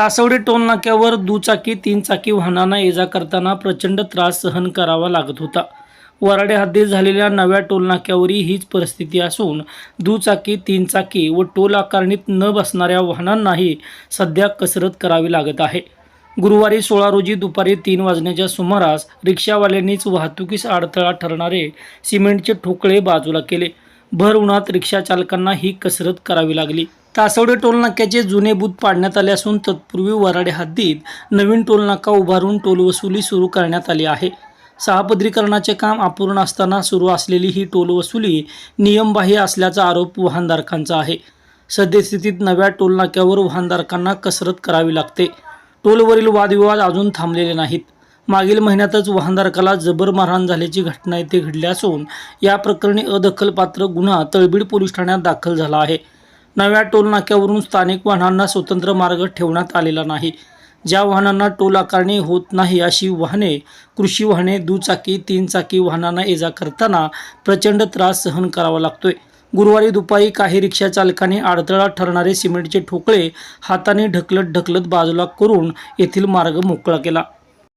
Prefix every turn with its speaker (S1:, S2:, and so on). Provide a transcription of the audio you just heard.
S1: Saswadi toll नाक्यावर दुचाकी तीन चाकी वाहनांना येजा करताना प्रचंड त्रास सहन करावा लागत होता. वराडे हद्दीत झालेल्या नव्या टोलनाक्यावरही हीच परिस्थिती असून दुचाकी तीन चाकी व टोल आकारणीत न बसणाऱ्या वाहनांनाही सध्या कसरत करावी लागत आहे. गुरुवारी सोळा रोजी दुपारी तीन वाजण्याच्या सुमारास रिक्षावाल्यांनीच वाहतुकीस अडथळा ठरणारे सिमेंटचे ठोकळे बाजूला केले. भर उन्हात रिक्षा चालकांना ही कसरत करावी लागली. तासवडे टोलनाक्याचे जुने बूथ पाडण्यात आले असून तत्पूर्वी वराडे हद्दीत नवीन टोलनाका उभारून टोल वसुली सुरू करण्यात आली आहे. सहापदरीकरणाचे काम अपूर्ण असताना सुरू असलेली ही टोल वसुली नियमबाह्य असल्याचा आरोप वाहनधारकांचा आहे. सद्यस्थितीत नव्या टोलनाक्यावर वाहनधारकांना कसरत करावी लागते. टोलवरील वादविवाद अजून थांबलेले नाहीत. मागील महिन्यातच वाहनधारकाला जबर मारहाण झाल्याची घटना येथे घडली असून या प्रकरणी अदखलपात्र गुन्हा तळबीड पोलीस ठाण्यात दाखल झाला आहे. नव्या टोलनाक्यावरून स्थानिक वाहनांना स्वतंत्र मार्ग ठेवण्यात आलेला नाही. ज्या वाहनांना टोल आकारणी होत नाही अशी वाहने कृषी वाहने दुचाकी तीन चाकी वाहनांना ये जा करताना प्रचंड त्रास सहन करावा लागतोय. गुरुवारी दुपारी काही रिक्षा चालकांनी अडथळा ठरणारे सिमेंटचे ठोकळे हाताने ढकलत ढकलत बाजूला करून येथील मार्ग मोकळा केला.